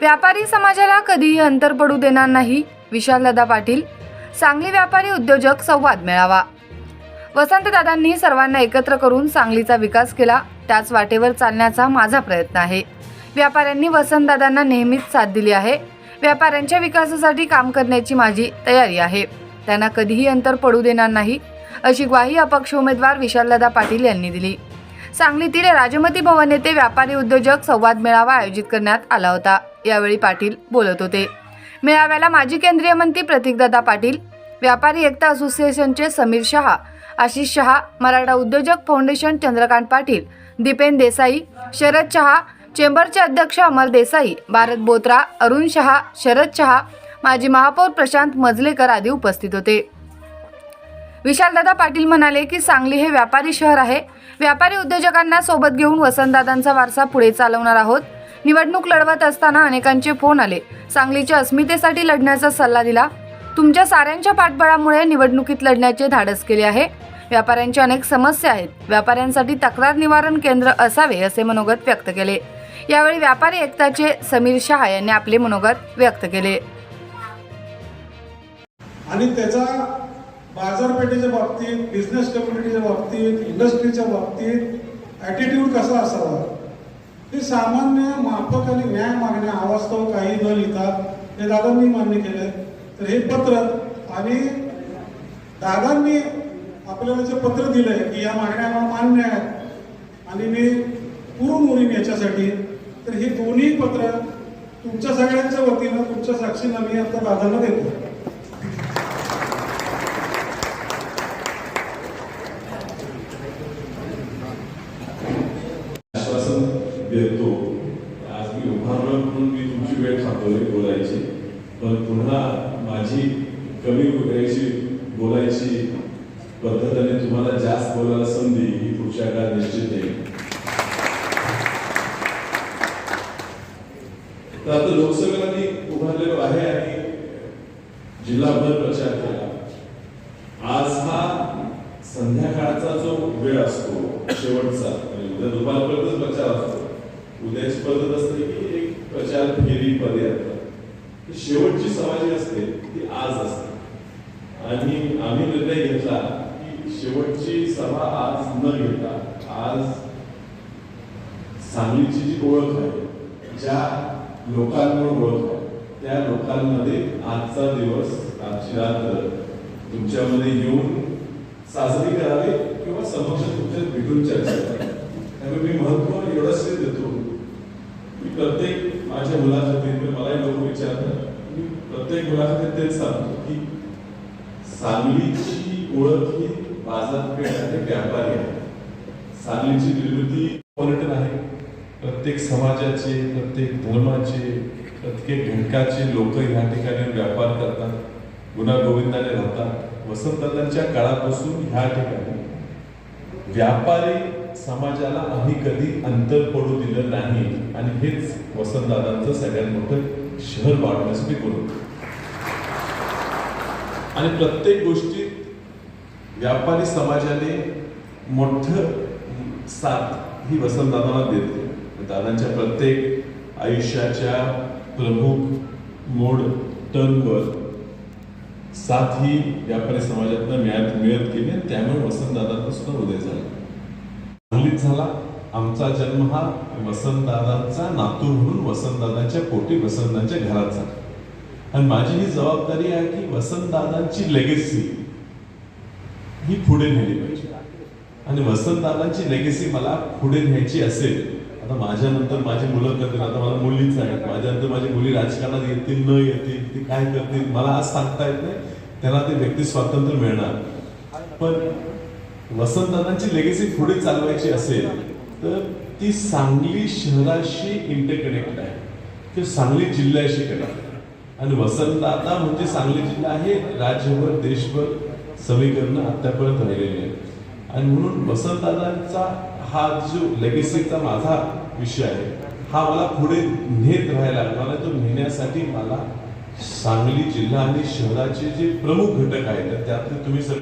व्यापारी समाजाला कधीही अंतर पडू देणार नाही विशालदादा पाटील. सांगली व्यापारी उद्योजक संवाद मेळावा. वसंतदादांनी सर्वांना एकत्र करून सांगलीचा विकास केला त्याच वाटेवर चालण्याचा माझा प्रयत्न आहे. व्यापाऱ्यांनी वसंतदादांना नेहमीच साथ दिली आहे. व्यापाऱ्यांच्या विकासासाठी काम करण्याची माझी तयारी आहे. त्यांना कधीही अंतर पडू देणार नाही अशी ग्वाही अपक्ष उमेदवार विशालदादा पाटील यांनी दिली. सांगलीतील राजमती भवन येथे व्यापारी उद्योजक संवाद मेळावा आयोजित करण्यात आला होता. यावेळी पाटील बोलत होते. मेळाव्याला माजी केंद्रीय मंत्री प्रतीकदादा पाटील व्यापारी एकता असोसिएशनचे समीर शहा आशिष शहा मराठा उद्योजक फाउंडेशन चंद्रकांत पाटील दीपेन देसाई शरद शहा चेंबरचे अध्यक्ष अमर देसाई भारत बोत्रा अरुण शहा शरद शहा माजी महापौर प्रशांत मजलेकर आदी उपस्थित होते. विशालदादा पाटील म्हणाले की सांगली हे व्यापारी शहर आहे. व्यापारी उद्योजकांना सोबत घेऊन वसंतदादांचा वारसा पुढे चालवणार आहोत. निवडणूक लढवत असताना अनेकांचे फोन आले. सांगलीच्या अस्मितेसाठी लढण्याचा सल्ला दिला. तुमच्या साऱ्यांच्या पाठबळामुळे निवडणुकीत लढण्याचे धाडस केले आहे. व्यापाऱ्यांच्या अनेक समस्या आहेत. व्यापाऱ्यांसाठी तक्रार निवारण केंद्र असावे असे मनोगत व्यक्त केले. यावेळी व्यापारी एकताचे समीर शहा यांनी आपले मनोगत व्यक्त केले. आणि त्याचा बाजारपेठेच्या बाबतीत बिझनेस कम्युनिटीच्या बाबतीत इंडस्ट्रीच्या बाबतीत ॲटिट्यूड कसा असावा? हे सामान्य माफक आणि न्याय मागण्या अवास्तव काही न लिहिता हे दादांनी मान्य केलंय. तर हे पत्र आणि दादांनी आपल्याला जे पत्र दिलंय की या मागण्या मला मान्य आहेत आणि मी पूर्ण मोहीम याच्यासाठी तर हे दोन्ही पत्र तुमच्या सगळ्यांच्या वतीनं तुमच्या साक्षीनं मी आता दादांना देतो. देतो. आज मी उभारलो म्हणून मी तुमची वेळ थांबवली बोलायची. पण पुन्हा माझी कमी वेळेची बोलायची पद्धत आणि तुम्हाला जास्त बोलायला संधी ही पुढच्या काळात निश्चित आहे तर आता लोकसभेला मी उभारलेलो आहे आणि जिल्हाभर प्रचार केला आज हा संध्याकाळचा जो वेळ असतो शेवटचा म्हणजे उद्या दुपारपर्यंतच प्रचार असतो उद्याची पद्धत असते की एक प्रचार फेरी पर्यंत शेवटची सभा जी असते ती आज असते. आणि आम्ही निर्णय घेतला की शेवटची सभा आज न घेता आज सांगलीची जी ओळख आहे ज्या लोकांमुळे ओळख आहे त्या लोकांमध्ये आजचा दिवस आजची रात्र तुमच्यामध्ये येऊन साजरी करावी किंवा समक्ष तुमच्यात भेटून चर्चा करावी त्यामुळे मी महत्त्व एवढंच ते देतो की प्रत्येक माझ्या मुलाखतीत मलाही लोक विचारतात. मी प्रत्येक मुलाखतीत तेच सांगतो की सांगलीची ओळख ही बाजारपेठ आहे व्यापारी आहे सांगलीची निर्मिती पर्यटन आहे. प्रत्येक समाजाचे प्रत्येक धर्माचे प्रत्येक घटकाचे लोक ह्या ठिकाणी व्यापार करतात गुणागोविंदाने राहतात वसंतदादांच्या काळापासून ह्या ठिकाणी व्यापारी समाजाला आम्ही कधी अंतर पडू दिलं नाही. आणि हेच वसंतदादांचं सगळ्यात मोठं शहर वाढवण्यासाठी करू आणि प्रत्येक गोष्टीत व्यापारी समाजाने मोठं साथ ही वसंतदादांना देते. दादांच्या प्रत्येक आयुष्याच्या प्रमुख मोड टर्नवर साथ ही व्यापारी समाजातनं मिळत मिळत गेली आणि त्यामुळे वसंतदादांचा सुद्धा उदय झाला. झाला. आमचा जन्म हा वसंतदादांचा नातू म्हणून वसंतदादांच्या पोटी वसंतदांच्या घरात झाला. आणि माझी ही जबाबदारी आहे की वसंतदादांची लेगेसी ही पुढे नेली पाहिजे. आणि वसंतदादांची लेगेसी मला पुढे न्यायची असेल आता माझ्यानंतर माझी मुलं करतील आता मला मुलीच आहेत माझ्यानंतर माझी मुली राजकारणात येतील न येतील ती काय करतील मला आज सांगता येत नाही. त्यांना ते व्यक्ती स्वातंत्र्य मिळणार. पण वसंतदादांची लेगेसी पुढे चालवायची असेल तर ती सांगली शहराशी इंटरकनेक्ट आहे. ते सांगली जिल्ह्याशी कनेक्ट आणि वसंतदादा म्हणजे सांगली जिल्हा हे राज्यभर देशभर समीकरण आतापर्यंत राहिलेले आहे आणि म्हणून वसंतदादांचा हा जो लेगेसीचा माझा विषय आहे हा मला पुढे नेत राहायला मला तो नेण्यासाठी मला सांगली जिल्हा आणि शहराचे जे प्रमुख घटक आहेत त्यातले तुम्ही सर